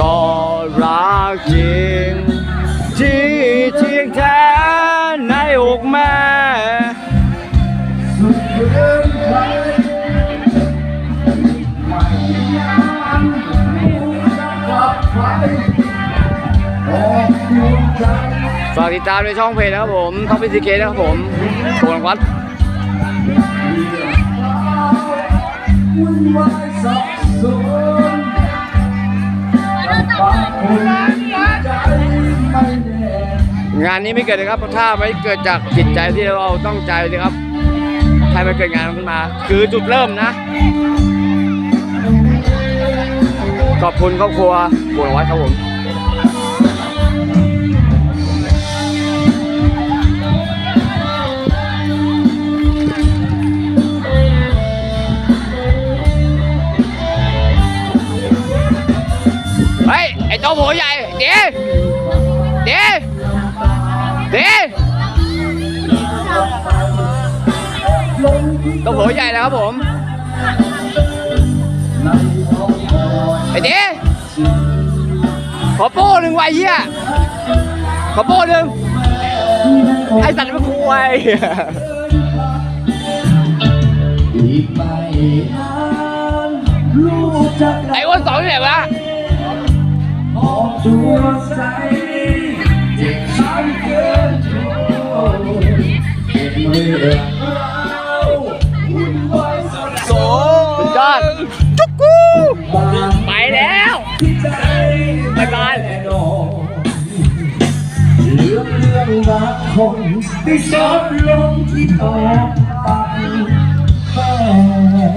ก็รักจริงที่เทียงแท้ในอกแม่ฝากติดตามในช่องเพจนะครับผมท็อปพิซิเกตนะครับผมโกนวัดวุ่นวายสับสน งานนี้ไม่เกิดนะครับถ้าไม่เกิดจากจิตใจที่เราต้องใจนะครับใครมาเกิดงานขึ้นมา คือจุดเริ่มนะขอบคุณครอบครัวบุญวัดครับผม ฮ้ยไอ้โตหัวใหญ่เดี๋ยวเดี๋ยวเดี๋ยวโตหัวใหญ่แล้วครับผมไอ้เดี๋ยวขอโป้หนึ่งไว้เหี้ยขอโป้หนึ่งไอ้สัตว์มันคุยไอ้อ้วนสองที่ไหนวะ ออกตัวใสเจ็บช้ำเกินทนเก็บเรื่องราวุ่นวายสับสนสุดยอดจุกกูไปแล้วที่ใจบ๊ายบายแน่นอนเรื่อเรื่องบางคนที่ซบลงที่ตอกตัดแม่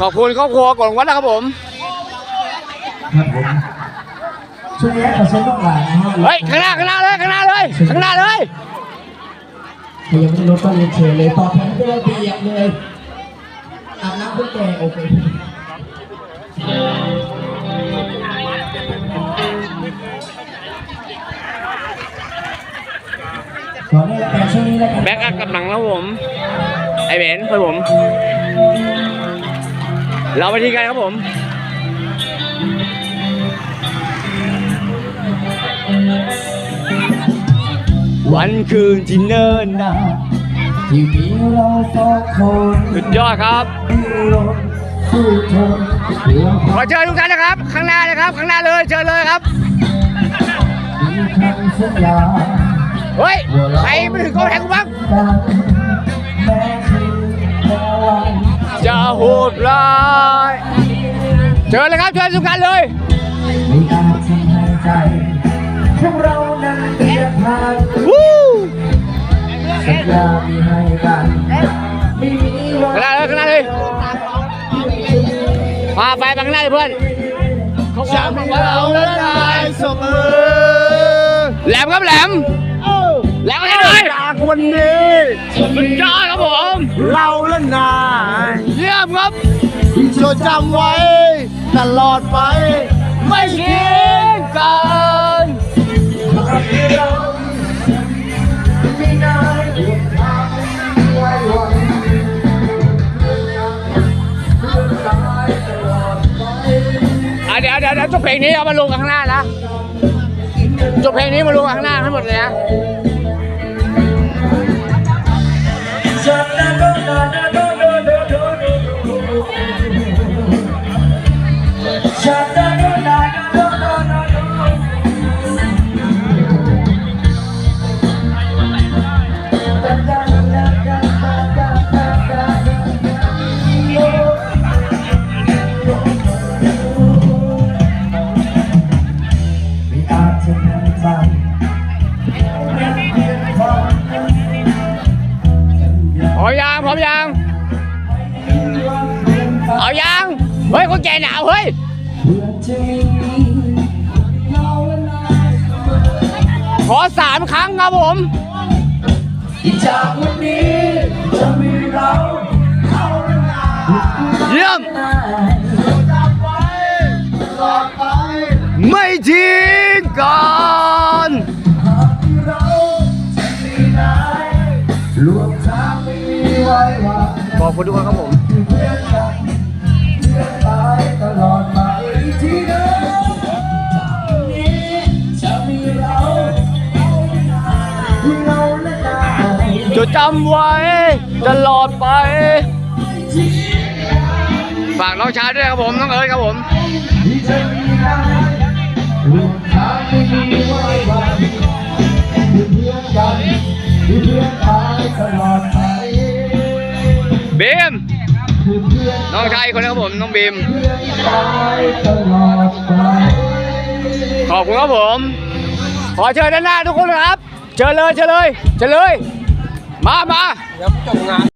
ขอบคุณครอบครัวกดวัดนะครับผม ครับผมช่วงนี้ขอเชิญลูกหลานนะฮะเฮ้ยข้างหน้าข้างหน้าเลยข้างหน้าเลยข้างหน้าเลยใครยังไม่ได้รถก็เรียนเชิญเลยตอบแทนเพื่อนเปียกเลยอาบน้ำเพื่อแกโอเคขอเนี่ยแต่ช่วงนี้แล้วกันแบ็กอัพกับหนังนะครับผม ไอเบนเพื่อนผม เราไปที่กันครับผม วันคืนที่เนิ่นนานที่มีเราสองคนสุดยอดครับที่รนสู้ทนเพื่อคขวาอมเชิญทุกท่านนะครับ ข้างหน้าเลยครับ ข้างหน้าเลยเชิญเลยครับดีคำสัญญาเฮ้ยใครมาถึงกองแทงกูบ้างกันแม้คืนแม้วันจะโหดร้ายเชิญเลยครับเชิญทุกท่านเลย พวกเรานั้นเปลี่ยนผ่านวู้สัญญามีให้กันไม่มีวันข้างหน้าเลยข้างหน้าเลยพาไปไปข้างหน้าเลยเพื่อนเขาบอกว่าเรานั้นได้เสมอแหลมครับแหลมแหลมให้เลยจากวันนี้สุดยอดครับผมเราและนายเยี่ยมครับจดจำไว้ตลอดไป ไม่ทิ้งกัน เดี๋ยวเดี๋ยวเดี๋ยวจบเพลงนี้เอามาลงข้างหน้านะจบเพลงนี้มาลงข้างหน้าให้หมดเลยนะ พร้อมยังพร้อมยังเอายังเฮ้ยคนแก่หนาวเฮ้ยขอสามครั้งครับผมจากวันนี้จะมีเราเยี่ยมไว้ตลอดไปไม่ทิ้งกัน ไม่มีไว้วางขอบคุณทุกคนครับผมตลอดไปที่เดิมจากวันนี้จะมีเราเราและนายจดจำไว้ตลอดไป ฝากน้องชายด้วยครับผม น้องเอิร์ธครับผม น้องชายคนนี้ครับผมน้องบีมขอบคุณครับผม ขอเชิญด้านหน้าทุกคนนะครับ เชิญเลยเชิญเลยเชิญเลย มามาเดี๋ยวจบงาน